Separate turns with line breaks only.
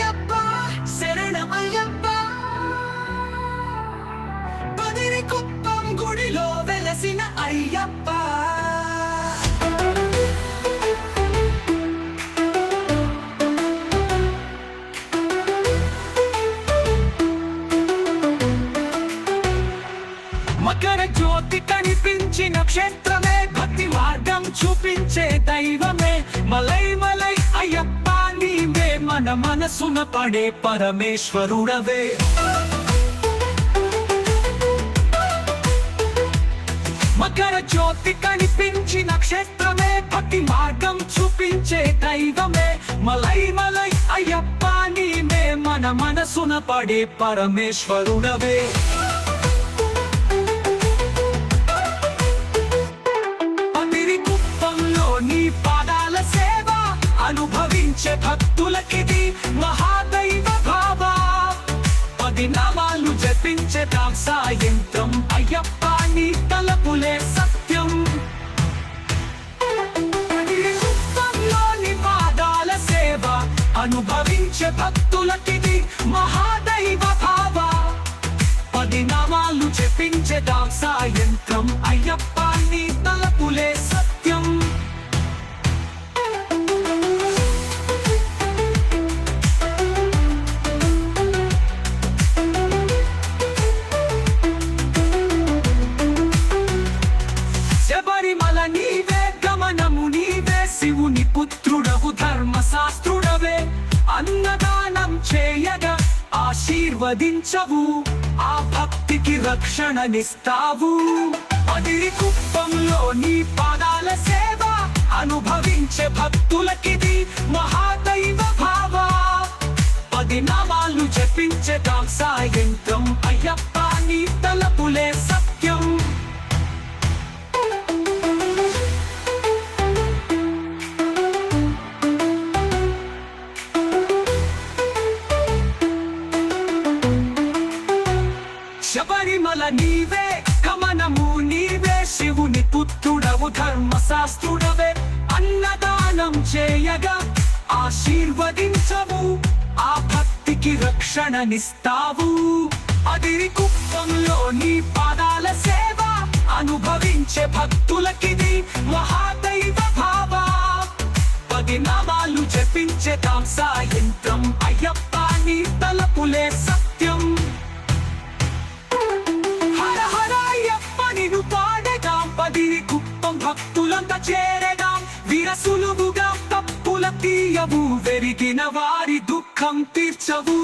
అయ్యప్ప శరణమయ్యప్ప. పదిరి కుప్పం గుడిలో వెలసిన అయ్యప్ప. మకర జ్యోతి కనిపించిన క్షేత్రమే భక్తి మార్గం చూపించే దైవమే. మలై మలై మన మనసున పడే పరమేశ్వరుడవే. మకర జ్యోతి కనిపించి నక్షత్రమే భక్తి మార్గం చూపించే దైవమే. మలై మలై అయ్యప్ప నీవే మన మనసున పడే పరమేశ్వరుడవే. భక్తులకిది మహాదైవ భావ. పది నామాలు జపించే సాయంత్రం అయ్యప్ప నీ తలపులే సత్యం. పాదాల సేవ. అనుభవించే భక్తులకిది మహాదైవ భావ. పది నామాలు చెప్పించేదాం సాయంత్రం ఆశీర్వదించవు ఆ భక్తికి రక్షణనిస్తావు. అదిరి కుప్పంలో నీ పాదాల సేవ అనుభవించే భక్తులకిది మహాదైవ భావ. పది నామాలు జపించే సాయంత్రం అయ్యప్ప నీ తలపులే పరిమళ నీవే కమనము నీవే శివుని పుత్రుడవు ధర్మశాస్త్రుడవే. అన్నదానం చేయగా ఆశీర్వదించవు ఆ భక్తికి రక్షణనిస్తావు. అదిరి కుప్పంలో నీ పాదాల సేవ అనుభవించే భక్తులకిది మహాదైవ భావ. పది నామాలు జపించే తాంసా యంత్రం అయ్యప్ప నీ తలపులే వీరసులువుగా తప్పుల తీయవు వెరిగిన వారి దుఃఖం తీర్చవు.